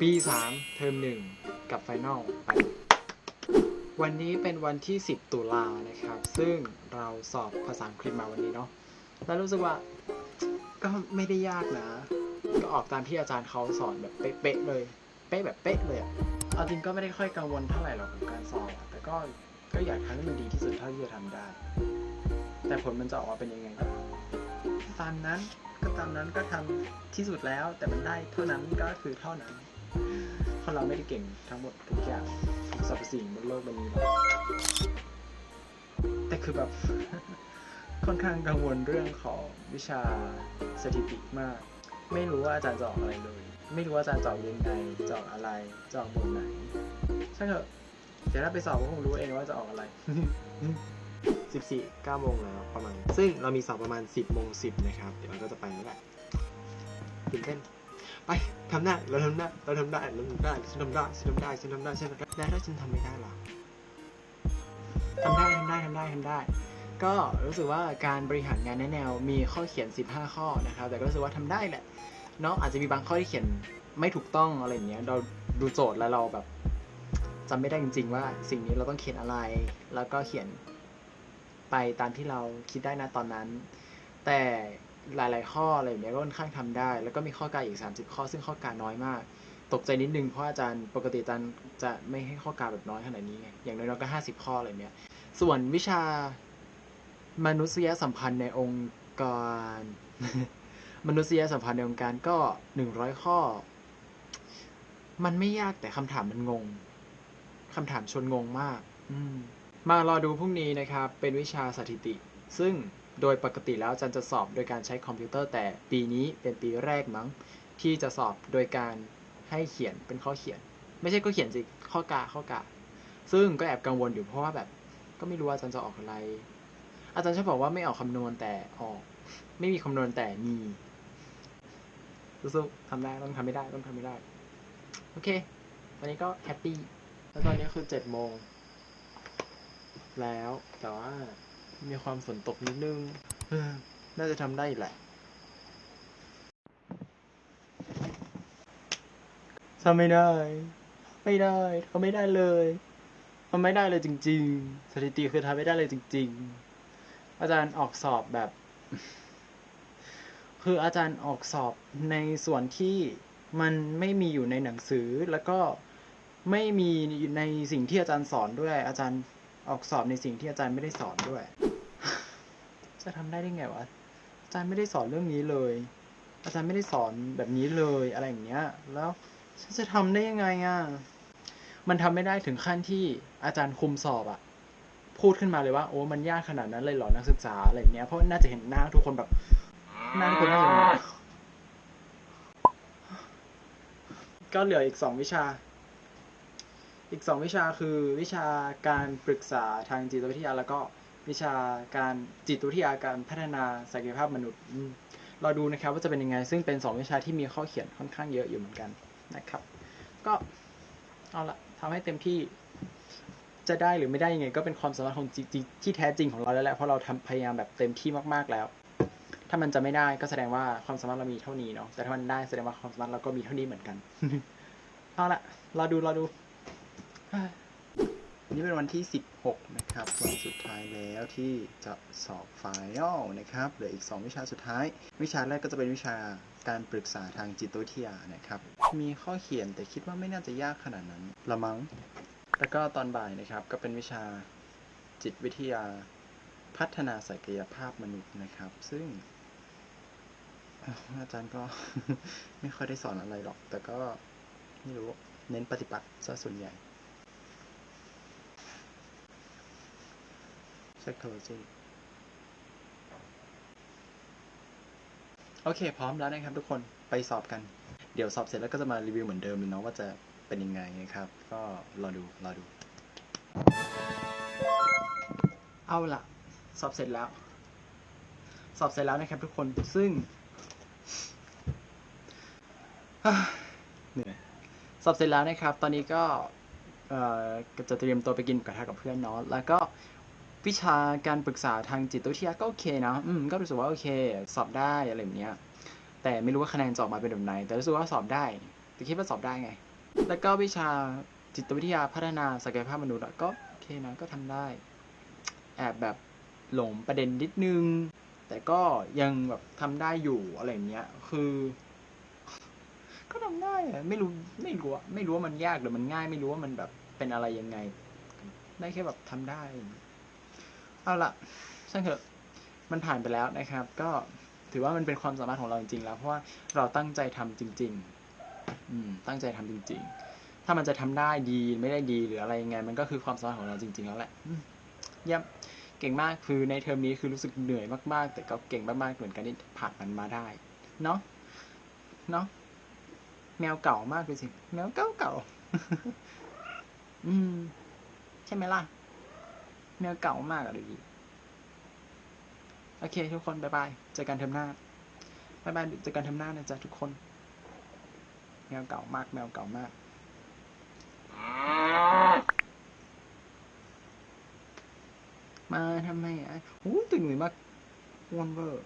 ปี3เทอม1กับไฟนอลไปวันนี้เป็นวันที่ 10 ตุลานะครับ ซึ่งเราสอบภาษาอังกฤษมาวันนี้เนาะแล้วรู้สึกว่าก็ไม่ได้ยากนะ ก็ออกตามที่อาจารย์เขาสอนแบบเป๊ะๆเลย เป๊ะแบบเป๊ะเลยเอาจริงก็ไม่ได้ค่อยกังวลเท่าไหร่หรอกกับการสอบแต่ก็ก็อยากทำให้มันดีที่สุดเท่าที่จะทำได้ แต่ผลมันจะออกมาเป็นยังไงก็ตามนั้นก็ตามนั้นก็ทำที่สุดแล้ว แต่มันได้เท่านั้นก็คือเท่านั้น คนเราไม่ได้เก่งทั้งหมดทุกอย่างทุกสรรพสิ่งบนโลกใบนี้หรอกแต่คือแบบ ค่อนข้างกังวลเรื่องของวิชาสถิติมาก ไม่รู้ว่าอาจารย์จะออกอะไรเลย ไม่รู้ว่าอาจารย์จะออกยังไงจะออกอะไรจะออกบทไหนช่างเถอะเดี๋ยวถ้าไปสอบก็คงรู้เองว่าจะออกอะไร 14 9โมงแล้วประมาณ ซึ่งเรามีสอบประมาณ 10โมง10 นะครับ เดี๋ยวเราก็จะไปแล้วแหละตื่นเต้น ไปทำได้เราทำได้เราทำได้เราทำได้ฉันทำได้ฉันทำได้ฉันทำได้ฉันทำได้แล้วถ้าฉันทำไม่ได้ล่ะทำได้ทำได้ทำได้ทำได้ ก็รู้สึกว่าการบริหารงานแนวมีข้อเขียน 15 ข้อนะครับ แต่ก็รู้สึกว่าทำได้แหละเนาะอาจจะมีบางข้อที่เขียนไม่ถูกต้องอะไรอย่างเงี้ยเราดูโจทย์แล้วเราแบบจำไม่ได้จริง ๆ ว่าสิ่งนี้เราต้องเขียนอะไร แล้วก็เขียนไปตามที่เราคิดได้นะตอนนั้น แต่ หลาย ๆ ข้ออะไรอย่างเงี้ยก็ค่อนข้างทำได้ แล้วก็มีข้อกาอีก 30 ข้อ ซึ่งข้อกาน้อยมาก ตกใจนิดนึงเพราะอาจารย์ปกติอาจารย์จะไม่ให้ข้อกาแบบน้อยขนาดนี้ไงอย่างน้อยๆก็ 50 ข้ออะไรเนี้ยส่วนวิชามนุษยสัมพันธ์ในองค์กร มนุษยสัมพันธ์ในองค์การก็ 100 ข้อ มันไม่ยากแต่คำถามมันงงคำถามชวนงงมาก อืมมารอดูพรุ่งนี้นะครับ เป็นวิชาสถิติ ซึ่ง โดยปกติแล้วอาจารย์จะสอบโดยการใช้คอมพิวเตอร์แต่ปีนี้เป็นปีแรกมั้งที่จะสอบโดยการให้เขียนเป็นข้อเขียน ไม่ใช่ก็เขียนสิข้อกาข้อกา ซึ่งก็แอบกังวลอยู่เพราะว่าแบบก็ไม่รู้ว่าอาจารย์จะออกอะไร อาจารย์ชอบบอกว่าไม่ออกคำนวณแต่ออก ไม่มีคำนวณแต่มีสู้ๆทำได้ต้องทำไม่ได้ต้องทำไม่ได้ โอเควันนี้ก็แฮปปี้แล้วตอนนี้คือเจ็ดโมงแล้วแต่ว่า มีความฝนตกนิดนึง น่าจะทำได้แหละ ทำไม่ได้ ไม่ได้ทำไม่ได้เลยทำไม่ได้เลยจริง ๆ สถิติคือทำไม่ได้เลยจริง ๆ อาจารย์ออกสอบแบบ คืออาจารย์ออกสอบในส่วนที่มันไม่มีอยู่ในหนังสือแล้วก็ไม่มีในสิ่งที่อาจารย์สอนด้วยอาจารย์ ออกสอบในสิ่งที่อาจารย์ไม่ได้สอนด้วย จะทำได้ได้ไงวะ อาจารย์ไม่ได้สอนเรื่องนี้เลย อาจารย์ไม่ได้สอนแบบนี้เลยอะไรอย่างเงี้ย แล้วฉันจะทำได้ยังไงอะ มันทำไม่ได้ถึงขั้นที่อาจารย์คุมสอบอะพูดขึ้นมาเลยว่าโอ้มันยากขนาดนั้นเลยเหรอนักศึกษาอะไรอย่างเงี้ย เพราะน่าจะเห็นหน้าทุกคนแบบหน้าทุกคนน่าจะก็เหลืออีกสองวิชา อีกสองวิชาคือวิชาการปรึกษาทางจิตวิทยา แล้วก็วิชาการจิตวิทยาการพัฒนาศักยภาพมนุษย์เราดูนะครับว่าจะเป็นยังไง ซึ่งเป็นสองวิชาที่มีข้อเขียนค่อนข้างเยอะอยู่เหมือนกันนะครับ ก็เอาละทำให้เต็มที่จะได้หรือไม่ได้ยังไง ก็เป็นความสามารถของจริงๆที่แท้จริงของเราแล้วแหละเพราะเราทำพยายามแบบเต็มที่มากๆแล้ว ถ้ามันจะไม่ได้ก็แสดงว่าความสามารถเรามีเท่านี้เนาะแต่ถ้ามันได้แสดงว่าความสามารถเราก็มีเท่านี้เหมือนกันเอาละเรอดูเรอดู นนี้เป็นวันที่ 16 นะครับ วันสุดท้ายแล้วที่จะสอบไฟนอลนะครับเหลืออีก 2 วิชาสุดท้าย วิชาแรกก็จะเป็นวิชาการปรึกษาทางจิตวิทยานะครับ มีข้อเขียนแต่คิดว่าไม่น่าจะยากขนาดนั้นละมั้ง แล้วก็ตอนบ่ายนะครับก็เป็นวิชาจิตวิทยาพัฒนาศักยภาพมนุษย์นะครับ ซึ่งอาจารย์ก็ไม่ค่อยได้สอนอะไรหรอก แต่ก็ไม่รู้เน้นปฏิบัติซะส่วนใหญ่ psychology โอเค พร้อมแล้วนะครับทุกคนไปสอบกัน เดี๋ยวสอบเสร็จแล้วก็จะมารีวิวเหมือนเดิมเลยเนาะว่าจะเป็นยังไงนะครับ ก็รอดูรอดู เอาล่ะ สอบเสร็จแล้ว สอบเสร็จแล้วนะครับทุกคนซึ่งเหนื่อยสอบเสร็จแล้วนะครับ ตอนนี้ก็จะเตรียมตัวไปกินกระทะกับเพื่อนเนาะแล้วก็ วิชาการปรึกษาทางจิตวิทยาก็โอเคนะ อืม ก็รู้สึกว่าโอเค สอบได้อะไรแบบเนี้ย แต่ไม่รู้ว่าคะแนนจะออกมาเป็นแบบไหน แต่รู้สึกว่าสอบได้ แต่คิดว่าสอบได้ไง แล้วก็วิชาจิตวิทยาพัฒนาศักยภาพมนุษย์ก็โอเคนะ ก็ทำได้ แอบแบบหลงประเด็นนิดนึง แต่ก็ยังแบบทำได้อยู่อะไรอย่างเงี้ย คือ ก็ทำได้อะไม่รู้ไม่รู้อะไม่รู้ว่ามันยากหรือมันง่าย ไม่รู้ว่ามันแบบเป็นอะไรยังไง ได้แค่แบบทำได้ เอาละช่างเถอะมันผ่านไปแล้วนะครับ ก็ถือว่ามันเป็นความสามารถของเราจริงๆแล้วเพราะว่าเราตั้งใจทำจริงๆอืมตั้งใจทำจริง ๆ ถ้ามันจะทำได้ดีไม่ได้ดีหรืออะไรยังไง มันก็คือความสามารถของเราจริง ๆ แล้วแหละเยี่ยมเก่งมากคือในเทอมนี้คือรู้สึกเหนื่อยมากๆ แต่ก็เก่งมากๆเหมือนกันที่ผ่านมันมาได้เนาะเนาะแมวเก่ามากเลยสิแมวเก่าเก่าอืม ใช่ไหมล่ะ แมวเก่ามากอะดูดิโอเค ทุกคนบายบายเจอกันเทอมหน้าบายบายเจอกันเทอมหน้านะจ๊ะทุกคนแมวเก่ามากแมวเก่ามากมาทำไมอะโอ้ตื่นหนุ่ยมากอ้วนเวอร์